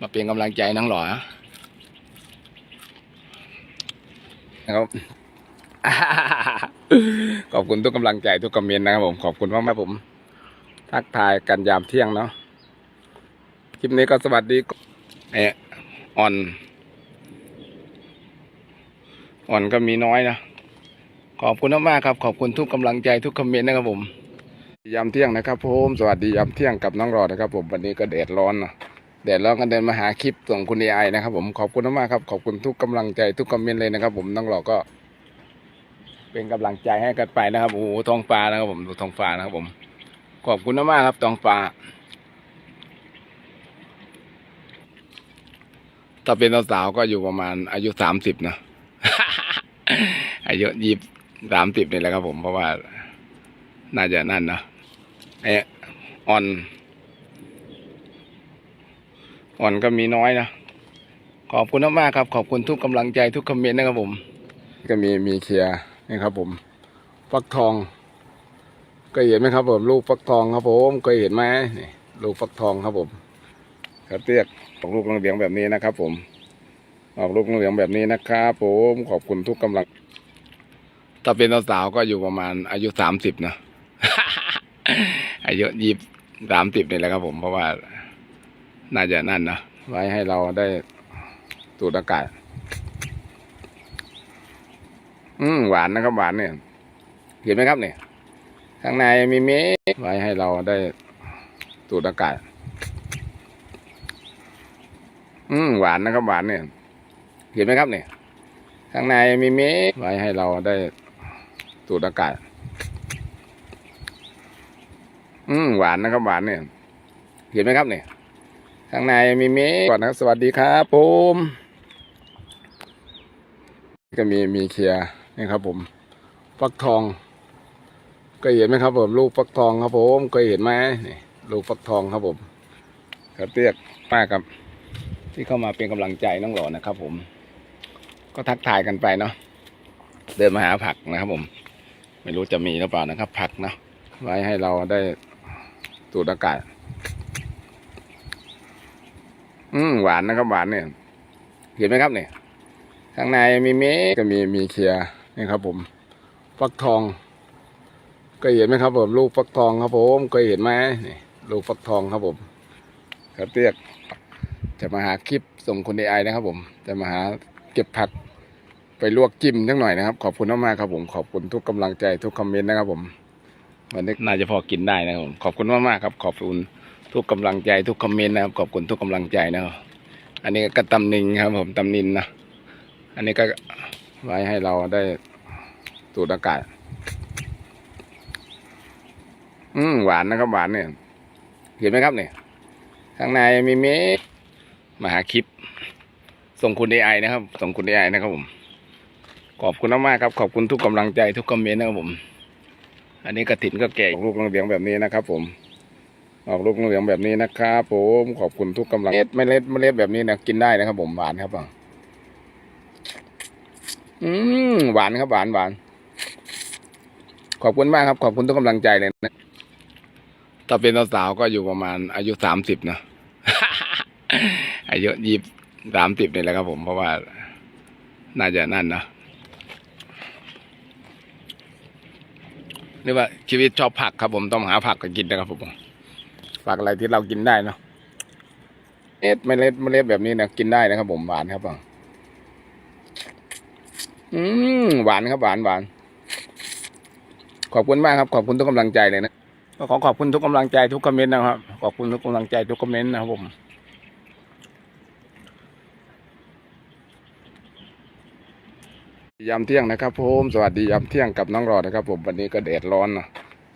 มาเป็นกำลังใจน้องหล่อนะครับขอบคุณทุกกำลังใจทุกคอมเมนต์นะครับผมขอบคุณมากๆผม ทักทายกันยามเที่ยงเนาะคลิปนี้ก็สวัสดีเอออ่อน อ่อนก็มีน้อยนะขอบคุณมากๆครับ ขอบคุณทุกกำลังใจทุกคอมเมนต์นะครับผมยามเที่ยงนะครับผมสวัสดียามเที่ยงกับน้องรอนะครับผมวันนี้ก็แดดร้อนนะ แดดร้อนกันเดินมาหาคลิปส่งคุณไอนะครับ ผมขอบคุณมากครับ ขอบคุณทุกกำลังใจทุกคอมเมนต์เลยนะครับ ผมน้องรอดก็ เป็นกำลังใจให้กันไปนะครับโอ้โหทองฟ้านะครับ ผมดูทองฟ้านะครับ ผม ขอบคุณมากครับทองฟ้าถ้าเป็นสาวๆก็อยู่ประมาณอายุสามสิบนะอายุยี่สามสิบนี่แหละครับ ผมเพราะว่า น่าจะนั่นนะไออ่อน อ่อนก็มีน้อยนะ ขอบคุณมากๆครับ ขอบคุณทุกกำลังใจทุกคอมเมนต์นะครับผม ก็มีมีเคลียร์นี่ครับ ผมฟักทองเคยเห็นไหมครับ ผมลูกฟักทองครับผมเคยเห็นไหมนี่ลูกฟักทองครับผมครับเรียกออกลูกเหลืองแบบนี้นะครับ ผม ออกลูกเหลืองแบบนี้นะครับผมขอบคุณทุกกำลังถ้าเป็นสาวๆก็อยู่ประมาณอายุสามสิบนะอายุยี่สามสิบนี่แหละครับผมเพราะว่า น่าจะนั่นนะไว้ให้เราได้สูดอากาศ อืมหวานนะครับหวานเนี่ยเห็นไหมครับเนี่ยข้างในมีเม็ดไว้ให้เราได้สูดอากาศ อืมหวานนะครับหวานเนี่ยเห็นไหมครับเนี่ยข้างในมีเม็ดไว้ให้เราได้สูดอากาศ อืมหวานนะครับหวานเนี่ยเห็นไหมครับเนี่ย ข้างในมีเม็ดก่อนนะสวัสดีครับผมก็มีมีเคลียนี่ครับ ผมฟักทองเคยเห็นไหมครับ ผมลูกฟักทองครับผมเคยเห็นไหมนี่ลูกฟักทองครับผมครับเรียกมากครับ ที่เข้ามาเป็นกำลังใจน้องหล่อนะครับ ผม ก็ทักทายกันไปเนาะเดินมาหาผักนะครับ ผม ไม่รู้จะมีหรือเปล่านะครับ ผักเนาะไว้ให้เราได้สูดอากาศ อืมหวานนะครับหวานเนี่ย เห็นไหมครับเนี่ย ข้างในมีเม็ดก็มีมีเคลียนี่ครับ ผมฟักทองเคยเห็นไหมครับ ผมลูกฟักทองครับผมเคยเห็นไหมนี่ลูกฟักทองครับผมครับเรียกจะมาหาคลิปส่งคุณไอนะครับ ผม จะมาหาเก็บผักไปลวกจิ้มทั้งหน่อยนะครับ ขอบคุณมากๆครับผมขอบคุณทุกกำลังใจทุกคอมเมนต์นะครับ ผมวันนี้น่าจะพอกินได้นะครับผมขอบคุณมากๆครับ ขอบคุณ ทุกกำลังใจทุกคอมเมนต์นะครับขอบคุณทุกกำลังใจนะครับอันนี้ก็ตำนิงครับผมตำนินนะอันนี้ก็ไว้ให้เราได้สูดอากาศอืมหวานนะครับหวานเนี่ยเห็นไหมครับเนี่ยข้างในมีเม็ดมาหาคลิป ส่งคุณไอไอนะครับ ส่งคุณไอไอนะครับผมขอบคุณมากครับขอบคุณทุกกำลังใจทุกคอมเมนต์นะครับผม อันนี้กระถินก็แก่ออกลูกเหลืองแบบนี้นะครับผม ออกลูกเหลืองๆแบบนี้นะครับผมขอบคุณทุกกำลังเม็ดไม่เล็ดไม่เล็ดแบบนี้นะกินได้นะครับ ผมหวานครับผมอืมหวานครับหวานหวาน ขอบคุณมากครับ ขอบคุณทุกกำลังใจเลยนะถ้าเป็นสาวๆก็อยู่ประมาณ อายุสามสิบนะอายุยี่สามสิบนี่แหละครับ ผมเพราะว่า น่าจะนั่นนะนี่ว่าชีวิตชอบผักครับผมต้องหาผักกันกินนะครับผม ผักอะไรที่เรากินได้เนาะเม็ดไม่เล็ดไม่เล็ดแบบนี้นะกินได้นะครับ ผมหวานครับผมอืมหวานครับหวานหวาน ขอบคุณมากครับ ขอบคุณทุกกำลังใจเลยนะก็ขอขอบคุณทุกกำลังใจทุกคอมเมนต์นะครับ ขอบคุณทุกกำลังใจทุกคอมเมนต์นะครับผมยามเที่ยงนะครับผมสวัสดียามเที่ยงกับน้องรอดนะครับ ผมวันนี้ก็แดดร้อนนะ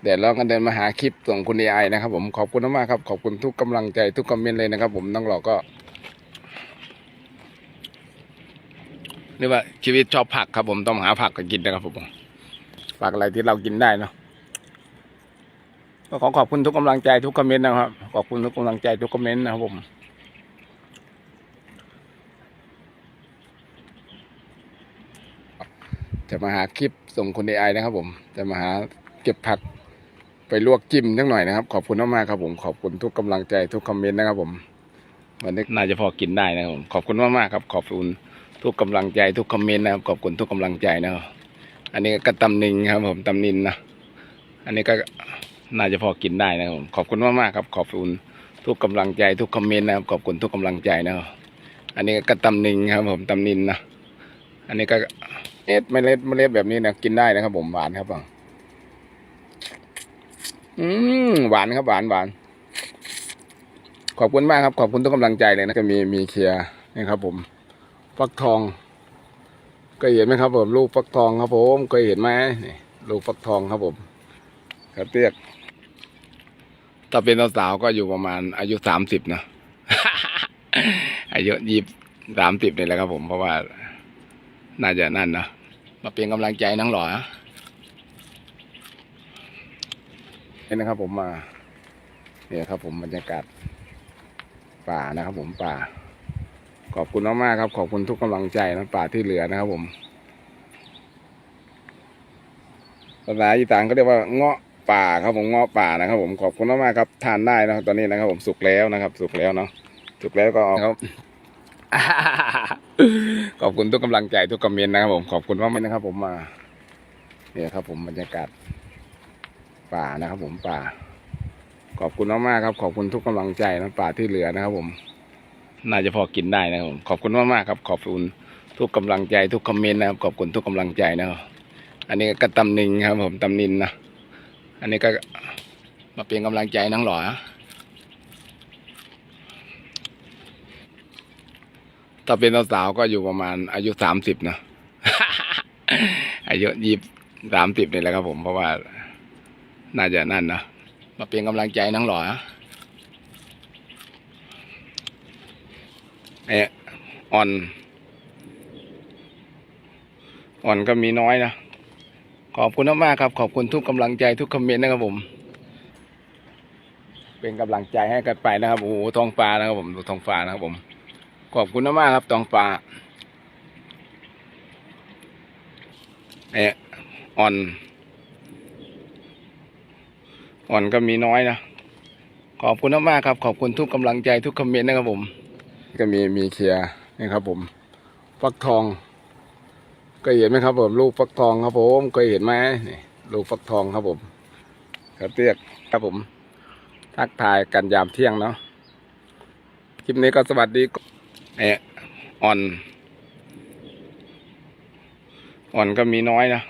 แดดร้อนกันเดินมาหาคลิปส่งคุณไอนะครับ ผมขอบคุณมากๆครับ ขอบคุณทุกกำลังใจทุกคอมเมนต์เลยนะครับ ผมน้องรอดก็นี่ว่าชีวิตชอบผักครับ ผมต้องหาผักกันกินนะครับผมผักอะไรที่เรากินได้เนาะก็ขอขอบคุณทุกกำลังใจทุกคอมเมนต์นะครับ ขอบคุณทุกกำลังใจทุกคอมเมนต์นะครับผมจะมาหาคลิปส่งคุณไอนะครับ ผม จะมาหาเก็บผัก ไปลวกจิ้มทั้งหน่อยนะครับขอบคุณมากๆครับผมขอบคุณทุกกำลังใจทุกคอมเมนต์นะครับผมวันนี้น่าจะพอกินได้นะครับผมขอบคุณมากมากๆครับ ขอบคุณทุกกำลังใจทุกคอมเมนต์นะครับ ขอบคุณทุกกำลังใจนะครับอันนี้ก็ตำนิงครับ ผมตำนินนะอันนี้ก็น่าจะพอกินได้นะครับผมขอบคุณมากมากๆครับ ขอบคุณทุกกำลังใจทุกคอมเมนต์นะครับ ขอบคุณทุกกำลังใจนะครับอันนี้ก็ตำนิงครับ ผมตำนินนะอันนี้ก็เม็ดเมล็ดเมล็ดแบบนี้นะกินได้นะครับ ผมหวานครับผม อืมหวานครับหวานหวาน ขอบคุณมากครับ ขอบคุณทุกกำลังใจเลยนะก็มีมีเคลียร์นี่ครับ ผมฟักทองก็เห็นไหมครับ ผมลูกฟักทองครับผมเคยเห็นไหมนี่ลูกฟักทองครับผมครับเรียกถ้าเป็นสาวๆก็อยู่ประมาณ อายุสามสิบนะอายุยี่สามสิบนี่แหละครับผมเพราะว่า น่าจะนั่นนะมาเป็นกำลังใจนังหล่อนะ นี่นะครับ ผมมาเนี่ยครับ ผมบรรยากาศป่านะครับ ผมป่า ขอบคุณมากๆครับ ขอบคุณทุกกำลังใจนะป่าที่เหลือนะครับ ผมภาษาอีสานก็เรียกว่าเงาะป่าครับผมเงาะป่านะครับ ผมขอบคุณมากๆครับ ทานได้นะครับ ตอนนี้นะครับ ผมสุกแล้วนะครับ สุกแล้วเนาะสุกแล้วก็เอาครับขอบคุณทุกกำลังใจทุกคอมเมนต์นะครับ ผมขอบคุณมากๆนะครับ ผมมา เนี่ยครับ ผมบรรยากาศ ป่านะครับ ผมป่า ขอบคุณมากๆครับ ขอบคุณทุกกำลังใจนะป่าที่เหลือนะครับ ผม น่าจะพอกินได้นะครับผมขอบคุณมากๆครับ ขอบคุณทุกกำลังใจทุกคอมเมนต์นะครับ ขอบคุณทุกกำลังใจนะครับ อันนี้ก็ตำนิงครับ ผมตำนินนะอันนี้ก็มาเป็นกำลังใจนังหล่อถ้าเป็นสาวๆก็อยู่ประมาณอายุสามสิบนะอายุยี่สามสิบนี่แหละครับผมเพราะว่า น่าจะนั่นนะมาเป็นกำลังใจนังหล่อนะเอะอ่อน อ่อนก็มีน้อยนะ ขอบคุณมากๆครับ ขอบคุณทุกกำลังใจทุกคอมเมนต์นะครับผม เป็นกำลังใจให้กันไปนะครับ โอ้โหทองฟ้านะครับผมดูทองฟ้านะครับผม ขอบคุณมากๆครับทองฟ้าเอะอ่อน อ่อนก็มีน้อยนะ ขอบคุณมากๆครับ ขอบคุณทุกกำลังใจทุกคอมเมนต์นะครับผม ก็มีมีเคลียร์นี่ครับผมฟักทองก็เห็นไหมครับผมลูกฟักทองครับผมเคยเห็นไหมนี่ลูกฟักทองครับผมครับเรียกครับผม ทักทายกันยามเที่ยงเนาะคลิปนี้ก็สวัสดีเอะอ่อน อ่อนก็มีน้อยนะ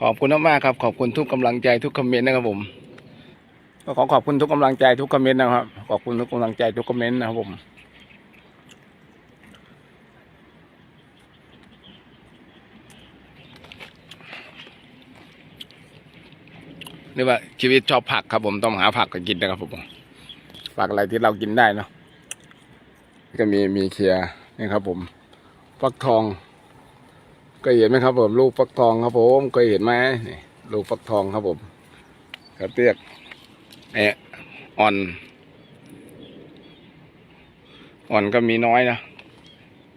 ขอบคุณมากๆครับ ขอบคุณทุกกำลังใจทุกคอมเมนต์นะครับผม ก็ขอขอบคุณทุกกำลังใจทุกคอมเมนต์นะครับ ขอบคุณทุกกำลังใจทุกคอมเมนต์นะครับผมนี่ว่าชีวิตชอบผักครับผมต้องหาผักกินนะครับผมผักอะไรที่เรากินได้เนาะก็มีมีเคียร์นี่ครับ ผมฟักทองก็เห็นไหมครับ ผมลูกฟักทองครับผมเคยเห็นไหมนี่ลูกฟักทองครับผมครับเรียก เอะอ่อน อ่อนก็มีน้อยนะ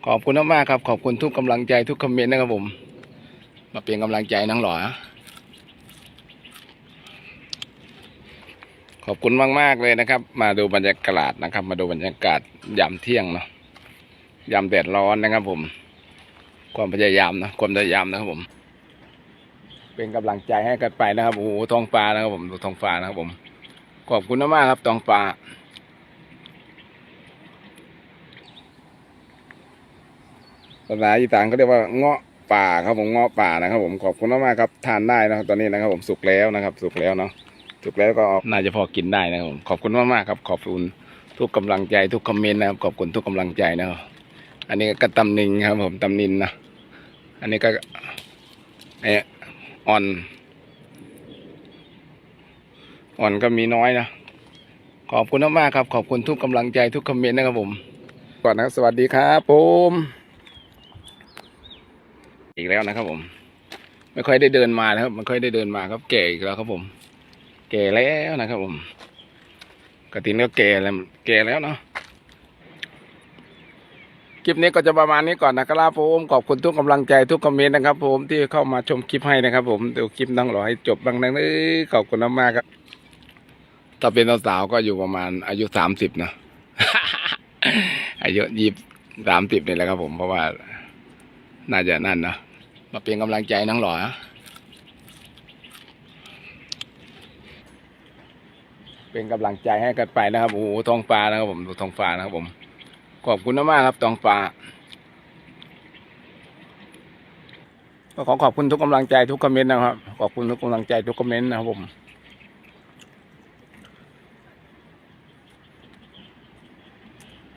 ขอบคุณมากครับ ขอบคุณทุกกำลังใจทุกคอมเมนต์นะครับผม มาเป็นกำลังใจนังหล่อขอบคุณมากๆเลยนะครับ มาดูบรรยากาศนะครับ มาดูบรรยากาศยามเที่ยงเนาะยามแดดร้อนนะครับผม ความพยายามนะความพยายามนะครับผม เป็นกำลังใจให้กันไปนะครับโอ้โหท้องฟ้านะครับผมดูท้องฟ้านะครับผม ขอบคุณมากครับท้องฟ้าภาษาอีสานก็เรียกว่าเงาะป่าครับผมเงาะป่านะครับ ผมขอบคุณมากครับทานได้นะครับ ตอนนี้นะครับ ผมสุกแล้วนะครับ สุกแล้วเนาะสุกแล้วก็น่าจะพอกินได้นะครับผมขอบคุณมากๆครับ ขอบคุณทุกกำลังใจทุกคอมเมนต์นะครับ ขอบคุณทุกกำลังใจนะครับ อันนี้ก็ตำนิงครับ ผมตำนินนะอันนี้ก็เออ่อน อ่อนก็มีน้อยนะ ขอบคุณมากๆครับ ขอบคุณทุกกำลังใจทุกคอมเมนต์นะครับผม ก่อนนะสวัสดีครับผม อีกแล้วนะครับผม ไม่ค่อยได้เดินมานะครับไม่ค่อยได้เดินมาครับแก่อีกแล้วครับผม แก่แล้วนะครับผมกระตินก็แก่แล้วแก่แล้วเนาะคลิปนี้ก็จะประมาณนี้ก่อนนะครับผมขอบคุณทุกกำลังใจทุกคอมเมนต์นะครับ ผมที่เข้ามาชมคลิปให้นะครับ ผมดูคลิปต้องรอให้จบบางนั้นเลยขอบคุณมากครับ ถ้าเป็นสาวๆก็อยู่ประมาณอายุสามสิบนะอายุยี่สามสิบนี่แหละครับผมเพราะว่า น่าจะนั่นนะมาเป็นกำลังใจน้องหล่อนะเป็นกำลังใจให้กันไปนะครับโอ้โหทองฟ้านะครับผมดูทองฟ้านะครับผมขอบคุณมากครับทองฟ้าก็ขอขอบคุณทุกกำลังใจทุกคอมเมนต์นะครับ ขอบคุณทุกกำลังใจทุกคอมเมนต์นะครับผม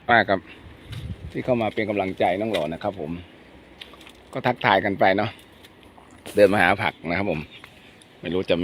ป้าครับ ที่เข้ามาเป็นกำลังใจน้องหล่อนะครับ ผม ก็ทักทายกันไปเนาะเดินมาหาผักนะครับผม ไม่รู้จะมี